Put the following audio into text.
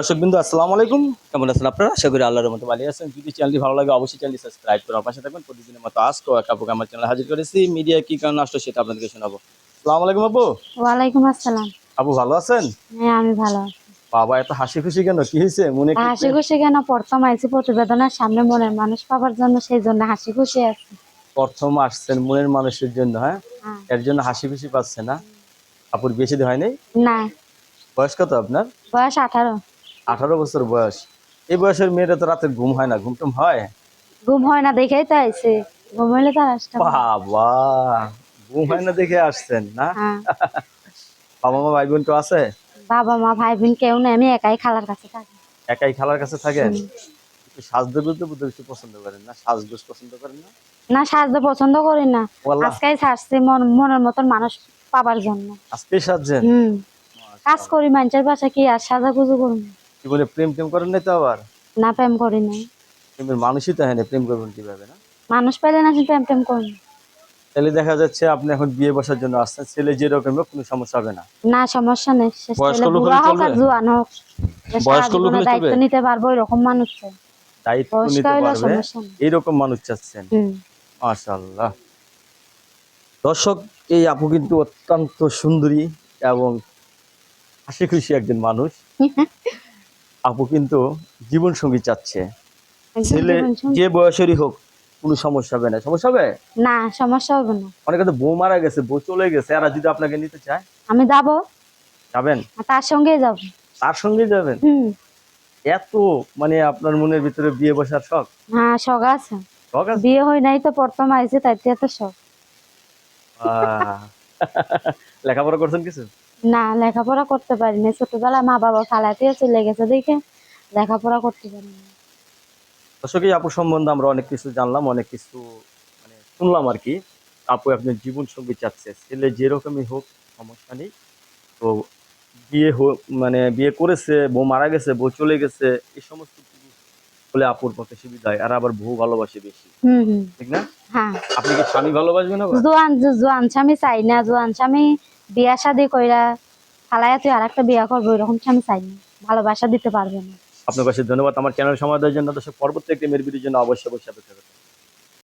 দর্শক বিন্দু আসসালামু আলাইকুম। কেমন আছেন আপনারা? আশা করি আল্লাহর মতো ভালো আছেন। যদি চ্যানেলটি ভালো লাগে অবশ্যই চ্যানেলটি সাবস্ক্রাইব করে পাশে থাকবেন। প্রতিদিনের মতো আজকেও এক আপুকে আমার চ্যানেলে হাজির করেছি। মিডিয়া কি কারণে আসলো সেটা আপনাদেরকে শোনাবো। আসসালামু আলাইকুম আপু। ওয়ালাইকুম আসসালাম। আপু ভালো আছেন? হ্যাঁ আমি ভালো আছি। বাবা এত হাসি খুশি কেন? কি হয়েছে? মনে কি হাসি খুশি কেন? প্রথম আইসি প্রতিবেদনের সামনে মনের মানুষ পাবার জন্য সেই জন্য হাসি খুশি আছি। প্রথম আসছেন মনের মানুষের জন্য হ্যাঁ? হ্যাঁ। এর জন্য হাসি খুশি পাচ্ছে না। আপুর বেশি দিন হয়নি? না। বয়স কত আপনার? বয়স আঠারো। আঠারো বছর বয়স। এই বয়সের মেয়েরা তো রাতে ঘুম হয় না। ঘুম টুম হয়? ঘুম হয় না দেখেই তো আইসি ঘুম হইলে তার আসতে বাবা ঘুম হয় না দেখে আসছেন না? হ্যাঁ। বাবা মা ভাই বোন তো আছে? বাবা মা ভাই বোন কেউ নেই। আমি একাই খালার কাছে থাকি। একাই খালার কাছে থাকেন? সাজগোজ তো বুঝতে বেশি পছন্দ করেন না? সাজগোজ পছন্দ করেন না? না সাজতে পছন্দ করি না। ছাড়ছি মন মনের মতন মানুষ পাবার জন্য। আজকে সাজছেন? কাজ করি মানুষের বাসা কি আর সাজা গুজু করুন জীবনে প্রেম টেম করেন নাই তো আবার? না প্রেম করি নাই। প্রেমের মানুষই তো হয় না প্রেম করবেন কীভাবে না? মানুষ পেলে না কিন্তু প্রেম টেম করি। না। তাহলে দেখা যাচ্ছে আপনি এখন বিয়ে বসার জন্য আসছেন ছেলে যেরকম হোক কোনো সমস্যা হবে না। না সমস্যা নেই। বয়স্ক লোক হলে চলবে? জোয়ান হোক যে বয়স্ক লোক হলে দায়িত্ব? নিতে পারব এরকম মানুষ চাই। দায়িত্ব নিতে পারবে? এইরকম মানুষ চাচ্ছেন? হুম। মাশাল্লাহ দর্শক এই আপু কিন্তু অত্যন্ত সুন্দরী এবং হাসি খুশি একজন মানুষ। আপু কিন্তু জীবন সঙ্গী চাচ্ছে ছেলে যে বয়সেরই হোক কোনো সমস্যা হবে না। সমস্যা হবে? না সমস্যা হবে না। অনেকে তো বউ মারা গেছে বউ চলে গেছে এরা যদি আপনাকে নিতে চায়। আমি যাব। যাবেন? তার সঙ্গে যাব। তার সঙ্গে যাবেন? এত মানে আপনার মনের ভিতরে বিয়ে বসার শখ? হ্যাঁ শখ আছে। শখ আছে? বিয়ে হয় নাই তো প্রথম আইছে তাইতে এত শখ। লেখাপড়া করছেন কিছু? না লেখাপড়া করতে পারি না ছোটবেলায় মা বাবা ফালাতে চলে গেছে দেখে লেখাপড়া করতে পারি না দর্শক এই আপু সম্বন্ধে আমরা অনেক কিছু জানলাম অনেক কিছু মানে শুনলাম আর কি। আপু একজন জীবন সঙ্গী চাচ্ছে ছেলে যেরকমই হোক সমস্যা নেই। তো বিয়ে হোক মানে বিয়ে করেছে বউ মারা গেছে বউ চলে গেছে এই সমস্ত বলে আপুর পক্ষে সুবিধা হয় আর আবার বউ ভালোবাসে বেশি। ঠিক না? হ্যাঁ। আপনি কি স্বামী ভালোবাসবেন জোয়ান জোয়ান স্বামী চাই না জোয়ান স্বামী বিয়া শাদি কইরা ফালাইয়া তুই আরেকটা বিয়া করব এরকম আমি চাই? না ভালোবাসা দিতে পারবে না। আপনার কাছে ধন্যবাদ। আমার চ্যানেল সময় দেওয়ার জন্য দর্শক, পরবর্তী একটি মেয়ের জন্য অবশ্যই অবশ্যই অপেক্ষা করতে